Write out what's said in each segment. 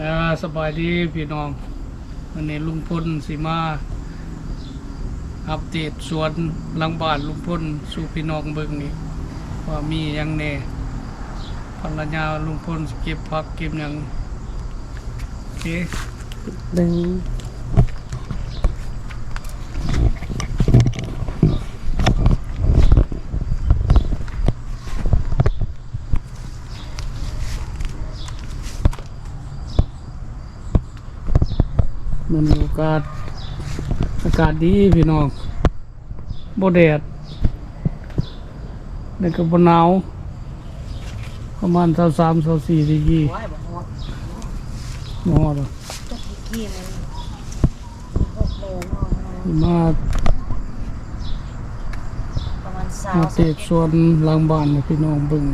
อ่าสบายดีพี่น้องวันนี้ลุงพลสีมา อัปเดตสวนหลังบ้านลุงพลสู่พี่น้องเบิ่งนี่ว่ามีอยังแน่ภรรยาลุงพลเก็บผักเก็บหยังโอเค ดึง มันอากาศอากาศดีพี่น้องบ่แดดแล้วก็บ่หนาว ประมาณ23 24ดีกรีไว้บอกว่ดหรอกจะกี่มันหกโมอนมาประมาณสาอัวปเดตสวนหลังบ้านพี่น้องบิ่ง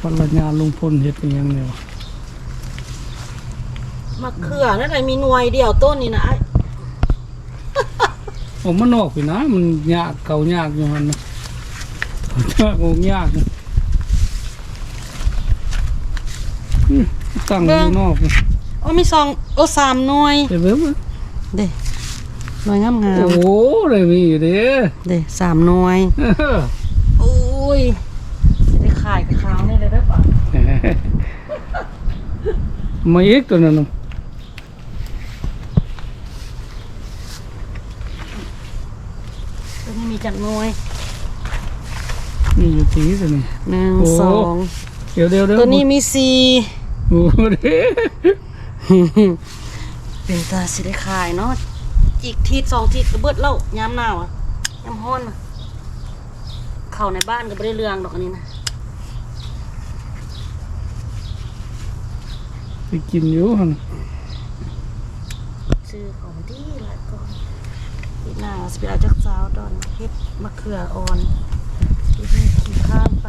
ภรรยาลุงพลเฮ็ดอิหยังแนว มะเขือนั่นไงมีหน่วยเดียวต้นนี่นะไอ้ผมมันออกพี่นะมันยากเก่ายากอยู่หั่นนะยากโงยากนะอื้อตั้งอยู่นอกนี่โอ้มีสองโอ้สามหน่วยเดี๋ยวเบิ่งเด้หน่วยงามงาโอ้มโหเลยมีอยู่เด้เด้สามหน่วยเออโอ้ยจะได้ขายกับขาวนี่เลยได้ปะ มาอีกตัวนั้นน่ะ ตัวนี้มี จัดหน่วยมีอยู่ตีตัวนี้หนึ่งโอ้สองเดี๋ยวเดี๋ยวเดี๋ยวตัวนี้มีสี่โอ้โหเด้เป็นตาสิได้ขายเนาะอีกทีสองทีก็เบิดแล้วยามหนาวอะยามฮ้อนอะเข้าในบ้านก็ไม่ได้เรื่องดอกอันนี้นะไปกินอยู่หั่นซื้อของดีหลา ยก่อนที่หน้าสเปียจักสาวดอนเฮ็ดมะเขืออ่อนที่ให้ขี้ข้ามไป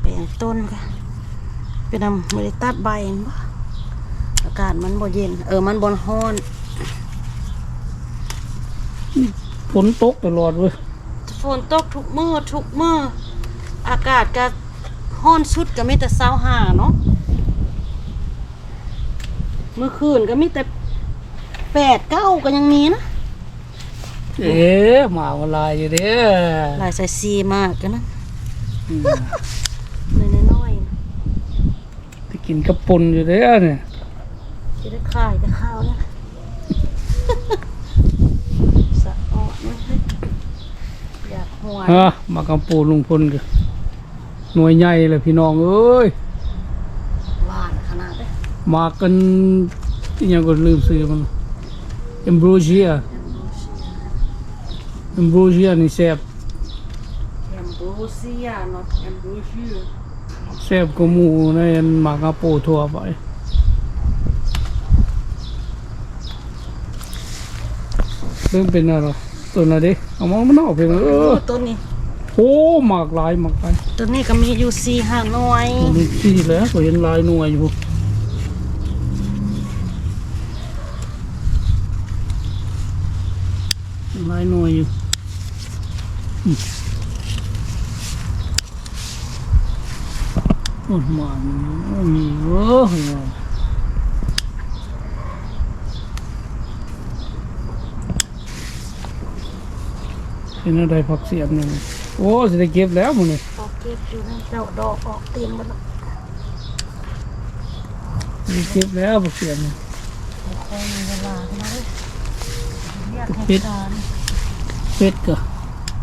แปลงต้นค่ะเป็นนำบริตัดใบเห็นบ่อากาศมันบ่เย็น เออมันบ่ร้อนฝนตกตลอดเว้ยฝนตกทุกมื้อทุกมื้ออากาศก็ร้อนสุดก็มีแต่เช้าหาเนาะ เมื่อคืนก็มีแต่แปดเก้าก็ยังมีนะเอ๊ะหมาว่าลายอยู่เด้ลายใส่ซีมากกันนะอืมเลยน้อยๆนะไปกินกระปนอยู่เด้เนี่ยจะได้ขายแต่ข้าวนะสะออดนะอยากหัวฮะมากำปูลุงพลกันหน่วยใหญ่เลยพี่น้องเอ้ย หวานขนาดเลย มากันที่ยังก็ลืมซื้อมันเอมโบรเชียเอมโบรเชียนี่แซ่บแอมโบเซียนอตแอมโบเชียแซ่บกว่าหมูในหมากาโปทั่วไปเริ่มเป็นอะไรตัวน่ะดิเอามามันออกเป็นเออต้นนี้โอ้หมากหลายหมากหลายต้นนี้ก็มีอยู่สี่ห้าหน่วยมีที่แล้วก็เห็นหลายหน่วยอยู่ หลายหน่วยอยู่อืมโอ้หมากมันมีเว้อเป็นอะไรผักเสียบเนี่ยโอ้สิได้เก็บแล้วมึงเนี่ยออกเก็บอยู่นั่นเจ้าดอกออกเต็มหมดแล้วได้เก็บแล้วผักเสียบเนี่ยคงมีเวลาขึ้นมาเลยเรียกปิเหดตุการณ์ เป็ดก็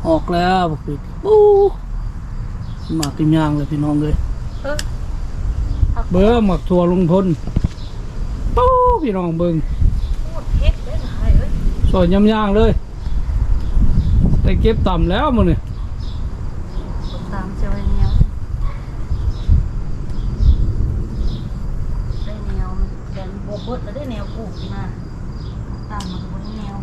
ออกแล้วผักเป็ดปูหมักติมยางเลยพี่น้องเลยเออเบิ้งหมักถั่วลงพลปูพี่น้องเบิ้งพูดเฮ็ดได้หลายเอ้ยสอนยำยางเลยได้เก็บต่ำแล้วมึงเนี่ยตามเจ้าไอ้แนวได้แนวมันแดนบวบดแล้วได้แนวปลูกขึ้นมาตามมันก็บนแนว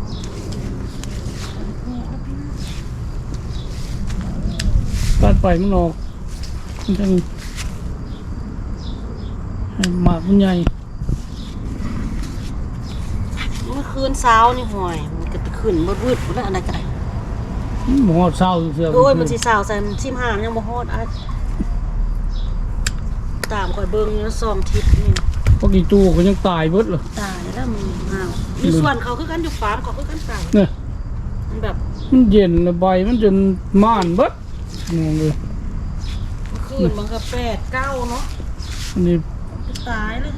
ตัดไปมันออกมันจังให้หมากมันใหญ่เมื่อคืนเช้านี่ห่วยมันก็จะขึ้นบดวืดหมดแล้วอะไรกันหมอเศร้าเสือโอ้ยมันสิสาวใส่มันชิมหามยังบ่ฮอดอะตามข่อยเบิ่งอยู่สองทิศนี่พวกอีตู้ก็ยังตายเบิดเลยตายแล้วมึงอ้าวอยู่ส่วนเขาคือกันอยู่ฟาร์มเขาคือกันตายเนี่ยมัน แบบมันเย็นแล้วใบมันจนม่านเบิดงงเลยคืนมันก็แปดเก้าเนาะอันนี้ตายเลย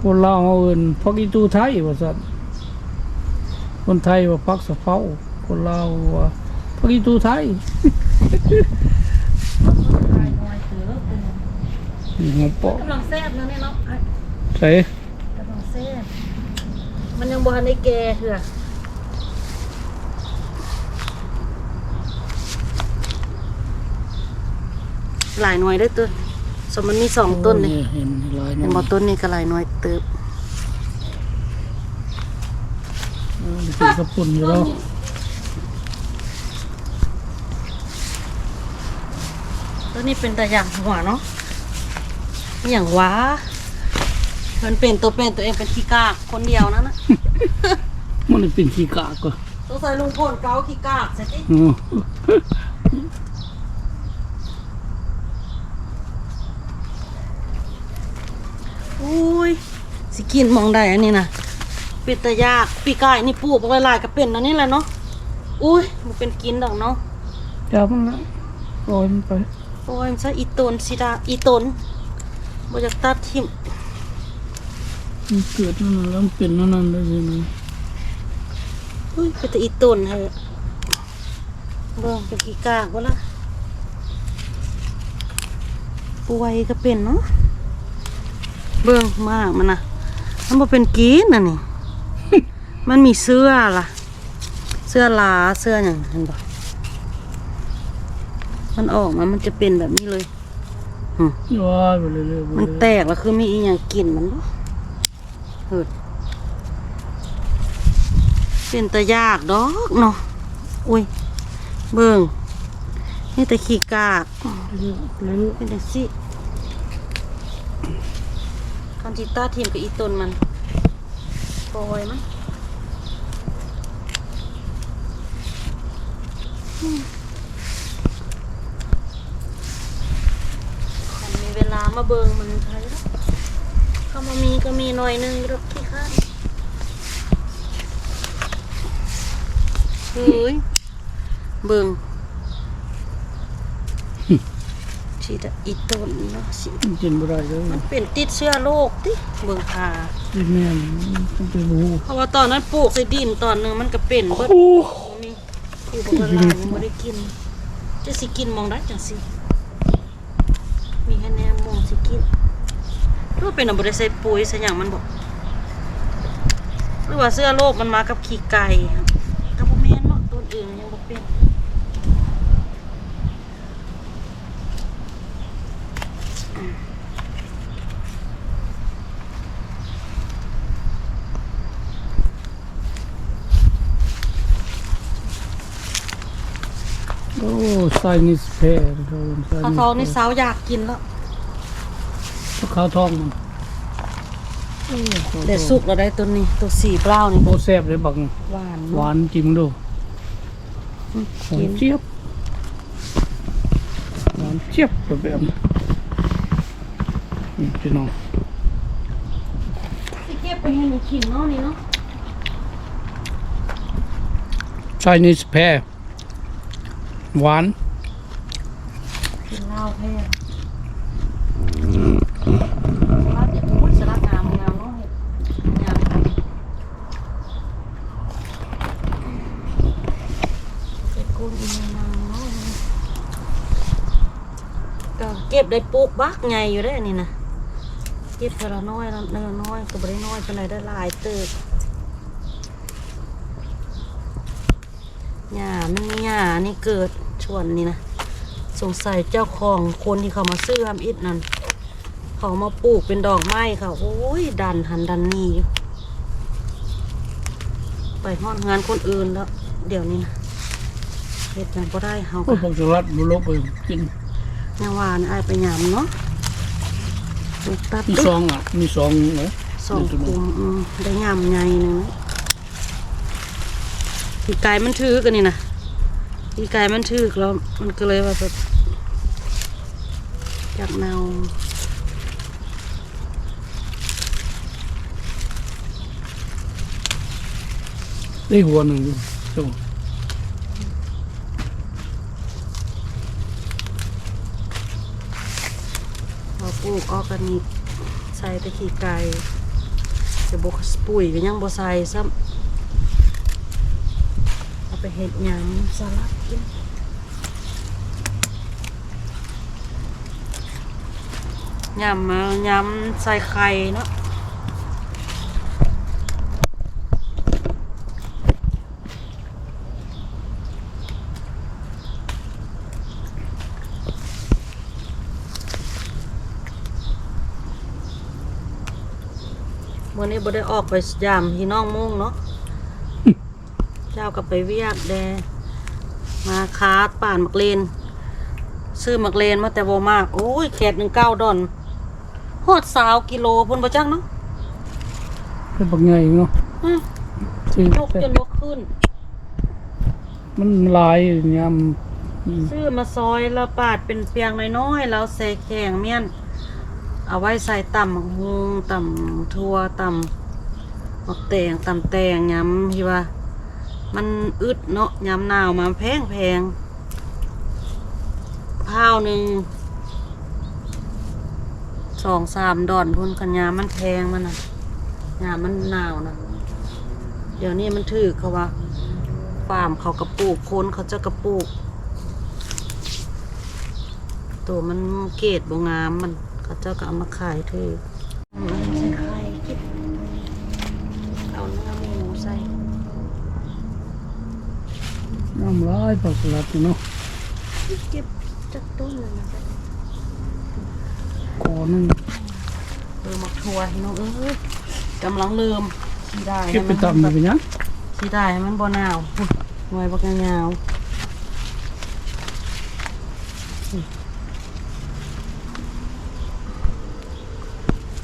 คนลาวเอาเอินพักอีตู้ไทยว่าสัตว์คนไทยว่าพักสะเฝ้าคนลาวว่าพักอีตู้ไทยตายน้อยเสือเป็นนี่งงเปาะกำลังแซ่บเนาะเนี่ยเนาะไอ้ใส่กำลังแซ่บมันยังบ่ทันได้แก่เถื่อ หลายหน่วยเด้วยตัวสมมันมีสองต้นเลยเห็นหลายเห็นบ่ต้นนี้ก็หลายหน่วยเติบเออกินกระปุ่นอยู่แล้วต้นนี้เป็นตะหยางหัวเนาะอหย่างวะมันเป็นตัวเป็นตัวเองเป็นขี้กากคนเดียวนั่นนะมันเป็นขี้กากก็ต้องใส่ลุงพลเกาขี้กากเสร็จดิ อืออุ้ย สิกินมองได้อันนี้นะเป็นตะยากปีกายนี่ปลูกไว้หลายก็เป็นอันนี้แหละเนาะอุ้ยมันเป็นกินดอกเนาะจับมันละปล่อยมันไปโอ้ยมันซะอีตนสิดาอีตนบ่อยากตัดทิ่มมันเกิดนั่นน่ะแล้วมันเป็นนั่นนั่นเลยสินะอุ้ยเป็นแต่อีตนเฮ้ยเบิ่งเป็นขี้กากบ่ล่ะป่วยก็เป็นเนาะเบิ่งมากมันน่ะ มันบ่เป็นกินน่ะนี่ มันมีเสื้อล่ะ เสื้อลาเสื้ออย่างเห็นปะมันออกมา มันจะเป็นแบบนี้เลยย้อยไปเรื่อยๆไปมันเรื่แตอยกแล้วคือมีอีกอย่างกลิ่นมันบ่เหิดเป็นตะยากดอกเนาะ อุ้ย เบิ่งนี่แต่ขี้กากๆเรื่อยเป็นจังสิ คันจิต้าทีมกับอีตุนมันปล่อยมันอืมมันมีเวลามาเบิงมันใครแล้วเขามามีก็มีหน่อยหนึงรบขี้ข้านเฮ้ยเบิง ชีดอีตนเนาะสิๆมันกินบ่ได้เลยมันเป็นติดเชื้อโรคติเบิ่งขาที่แม่นมันเป็นหูเพราะว่าตอนนั้นปลูกใส่ดินตอนหนึงมันก็เป็นเบิดโอ้นี่อยู่บนลานยังบ่ได้กิน จะสิกินมองได้จังสิมีแค่แนมมองสิกินหรือว่าเป็นอันบ่ได้ใส่ปุ๋ยใส่หยังมันบอกหรือว่าเสื้อโรคมันมากับขี้ไก่ก็บ่แม่นเนาะต้นอื่นมันยังบ่เป็น ไซนิสแพร์เขาเป็นไซข้าวทองนี่สาวอยากกินแล้วขาวทองมันโอ้ขาวทองเดี๋ยวสุกเราได้ตัวนี้ตัวสีเปล่านี่โอ้แซ่บเลยบักหวานหวานจริงดูหวากินนเจี๊ยบหวานเจี๊ยบแบบแบบนี้นี่พี่น้องสิเก็บไปให้หนูกินเนาะนี่เนาะ Chinese pear หวาน กินเหล้าแพ้ว่าจะพูดสลัดงามงามเนาะเห็ดงามเก็บกุ้งอีนางเนาะก็เก็บได้ปุ๊กบักไงอยู่ได้ออันนี่นะเก็บเทอละน้อยละเนอน้อยก็บ่ได้น้อยเปานใดได้หลายเติบหญ้ามันมีหญ้านี่เกิด วนนี่นะ สงสัยเจ้าของคนที่เขามาซื้ออำอิดนั่น เขามาปลูกเป็นดอกไม้ค่ะ โอ้ย ดันหันดันนี่อยู่ไปห้อนงานคนอื่นแล้ว เดี๋ยวนี้นะเฮ็ดยังก็ได้เฮาโอ้ก็พวกสลัดบุลกไปกินยังว่านี่อ้ายไปยามเนาะปลูกตัดมีตึ๊ซกองอะ มีซองเหรอสองคุมอืมได้ยามใหญ่หนึงที่กายมันถือกันนี่นะ ปีกายมันถึกแล้วมันก็เลยว่าแบบอยากเนาได้หัวหนึ่งอยู่โซ่พอปลูกออร์แกนิกใส่แตะขี้ไก่จะบกปุ๋ยก็ยังบ่ใส่ซ้ำเอา ไปเห็ดหยำสลัดกินยำมายำใส่ไข่เนาะมื่อนี้บ่ได้ออกไปยามพี่น้องมุ่งเนาะ จ้าก็ไปเวียกแดมาคาดป่านมักเลน ซื้อมักเลนมาแต่บ่มาก โอ้ยแขดหนึ่งเก้าดอนฮอดสาวกิโลพุ่นบ่จักเนาะเป็นบักใหญ่เนาะอื้อที่ยกจนบ่ขึ้น มันลายยำอืมซื้อมาซอยแล้วปาดเป็นเปียงน้อยๆแล้วใส่แข็งเมียน เอาไว้ใส่ต่ำบักฮุงต่ำทั่วต่ำมักแตงต่ำแตงยำที่ว่า มันอึดเนาะยำหนาวมาแพงแพงข้าวหนึ่งสองสามดอนพุ่นกันยามันแพงมันนะยามันหนาวนะเดี๋ยวนี้มันถือเขาว่าฟาร์มเขากระปูกคนเขาจะกระปูก ตัวมันเกรดบงามมันเขาเจ้าก็เอามาขายเถอะมันใส่ไข่คิดเอาเนื้อหมูใส่ น้ำลายผักสลัดเนาะเก็บจากต้นเลยนะจ๊ะคอหนึงเออหมักทัวให้น้องเอ้ยกำลังเริ่มสีได้เก็บไปตำมันไปยังสีได้ให้มันบ่หนาวอุ๊ยหน่วยบักยาว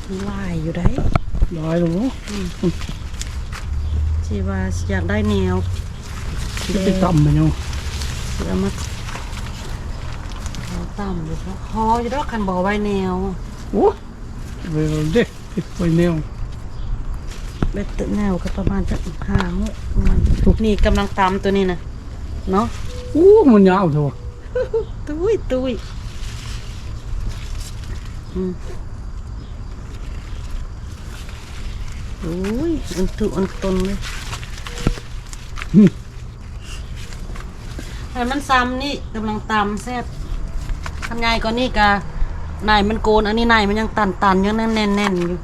มีลายอยู่ได้ลายหรอสิว่าอยากได้แนวเก็บไปตำมันเนาะ เดี๋ยวมาเอาต่ำอยู่ครับฮออยู่ดอกคันบ่อไว้แนวโอ้ไปเอาเด็กไปแนวเบ็ดตึกแนวก็ประมาณจะห้าหกมันนี่กำลังตำตัวนี้นะเนาะโอ้มันยาวเถอะวะตุ้ยตุ้ยอืมโอ้ยอันตุอันตนเลย ให้มันซ้ำนี่กำลังตำแซ่บทำไงก็นี่กะนายมันโกนอันนี้นายมันยังตันตันๆยังแน่นแน่นแน่นๆอยู่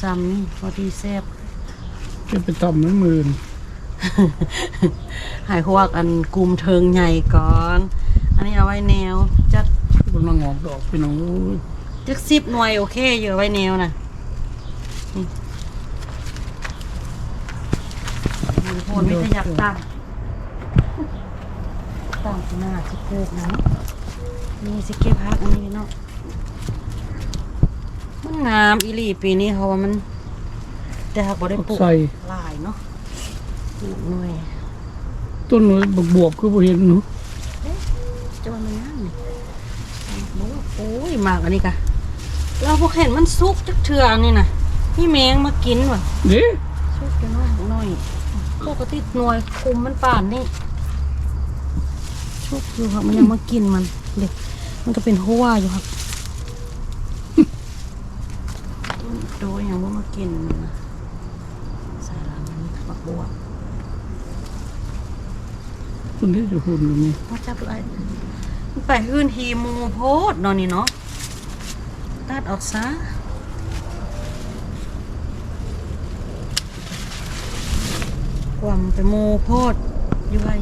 ซ้ำนี่พอดีแซ่บเก็บไปตำมันหมื่นหายหัวกอันกุมเทิงใหญ่ก่อน อันนี้เอาไว้แนวจัดกำลังออกดอกพี่น้องโอ้ยจักสิบหน่วยโอเคอยู่เอาไว้แนวนะนี่มีโพนไม่ขยับตั้งางข้างหน้าสิปลูกนะนี่สิเก็บพักอันนี้เนาะมันงามอีหลีปีนี้เขาว่ามัน แต่หากบ่ได้ปลูกใส่ หลายเนาะปลูกหน่วยต้นบวบบวบคือบ่เห็นเนาะจะมันมันนั่นนี่บอกว่าโอ้ยหมากอันนี้กะเราพอเห็นมันซุกจักเทืออันนี่นะพี่แมงมากินว่ะ เด้ซุกจะน้อยน้อยปกติหน่วยคุมมันป่านนี่ ซุกอยู่ครับมันยังมากินมันเด็กมันก็เป็นหัวอยู่ครับโดยยังว่ามากินมันนะใส่ละมันปักบวกต้นที่จะหุ่นอยู่นี่มาจับไรมันไปหื้นฮีหมูโพดเนอนนี่เนาะตัดออกซะความไปหมูโพดอยู่ไว้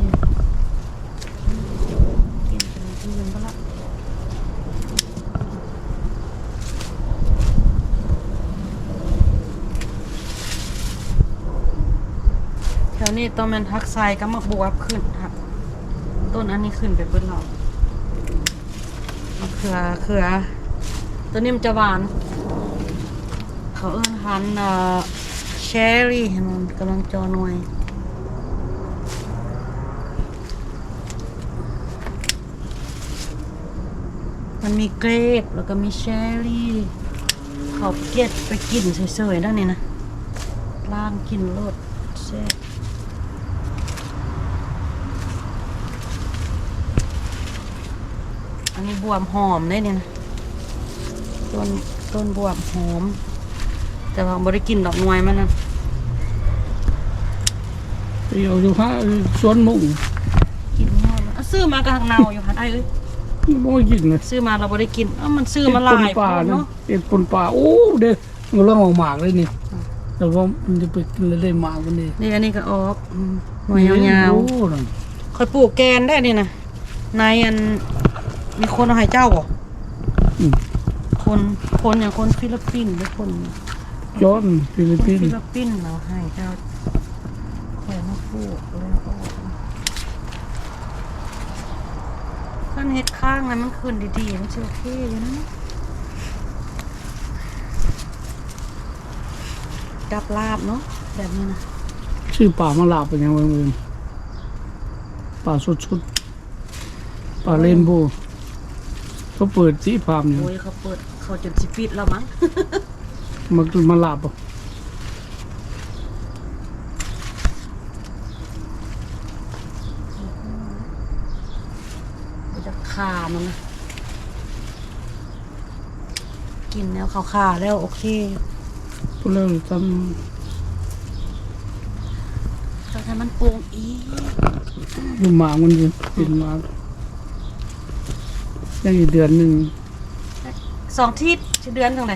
แล้วนี้ต้นมันทักไซก็มาบวบขึ้นค่ะต้นอันนี้ขึ้นไปบนหลอดมะเขือเขือตัวนี้มันจะหวาน เขาเอื้นหันเอ่อเชอรี่มันกำลังจอหน่วยมันมีเกรปแล้วก็มีเชอรี่ขอบเกล็ดไปกินสวยๆด้านนี้นะล่างกินรสเซ่ บอันนี้บวมหอมได้เนี่ยนะต้นต้นบวมหอม แต่ว่าบ่ได้กินดอกนวยมันนะไปเอาอยู่ฮะสวนมุงกินยอดมันอะซื้อมากระหังเนาอยู่หันไอ้เอ้ยบ่กินเลยซื้อมาเราบ่ได้กินเอ้ามันซื้อมาหลายเอ็ดปนป่าคนเนาะเนาะเอ็ดปนป่าโอ้เด้มันเรื่องออกหมากเลยนี่แต่ว่ามันจะไปกินแล้วได้หมากมันนี่นี่อันนี้ก็ออกอืมหน่วยยาวโอ้นั่นๆคอยปลูกแกนได้นี่นะนายอัน มีคนเอาให้เจ้าบ่อืม คนคนอย่างคนฟิลิปปินส์หรือคนจอนฟิลิปคนปินฟิส์ลิปปินส์เราให้เจ้าคอยมาปลูกแล้วออกขั้นเฮ็ดข้างนั้นมันขึ้นดีๆมันจะโอเคอยู่นะดับลาบเนาะแบบนี้นะชื่อป่ามาลาบเป็นยังไงเองป่าสุดๆป่าเรนโบว์ เขาเปิดสีพามอยู่โอ้ยเขาเปิดเขาจนสิปิดแล้วมั้ง มันมาลาบบ่มันจะขามันนะกินแล้วเขาขาแล้วโอเคพวกเราทแต่ถ้ามันโปร่งอีกำอยู่หมากมันอยู่เป็นหมาก ยังอีกเดือนหนึ่งสองทิศจะเดือนทางไหน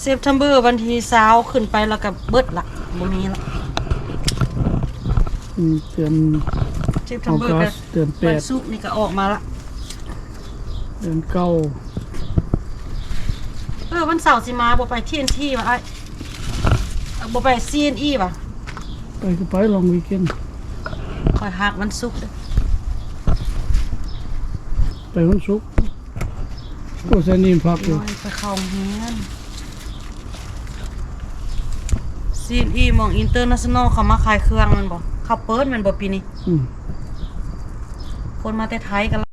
เซปเทมเบอร์วันที่สาวขึ้นไปแล้วก็เบิดละบ่มีละอืมเดือนเซปเทอมอเบอร์กัก็สเดือนแปวันดศุกร์นี่ก็ออกมาละเดือนเก้าเออวันเสาร์สิมาบ่ไปที่นที่ว่ะไอ้เอ้าบ่ไปซีนอีว่ะไปก็ไปลองวีเกนด์คอยหักวันศุกร์เด้อ ไปวันศุกร์โอ้แซนี่พักอยู่น้อยไปเข้าโรงเรียนซีนอีหมองอินเตอร์เนชั่นแนลเขามาขายเครื่องแมันบ่เขาเปิดแมันบ่ปีนี้อืมคนมาแต่ไทยกันละ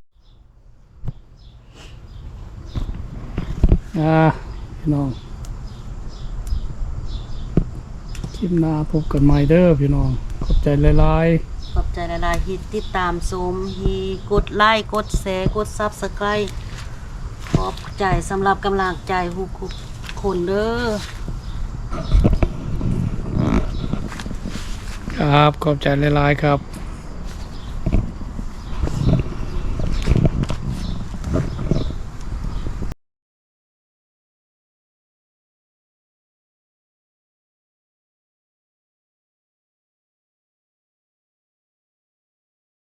อ่าพี่น้องคลิปหน้าพบกันใหม่เด้อพี่น้อง ขอบใจหลายขอบ ใจหลายๆที่ติดตามชมฮีกดไลค์กดแชร์กดซับสไครป์ขอบใจสำหรับกำลังใจทุกคนเด้อครับขอบใจหลายๆครับ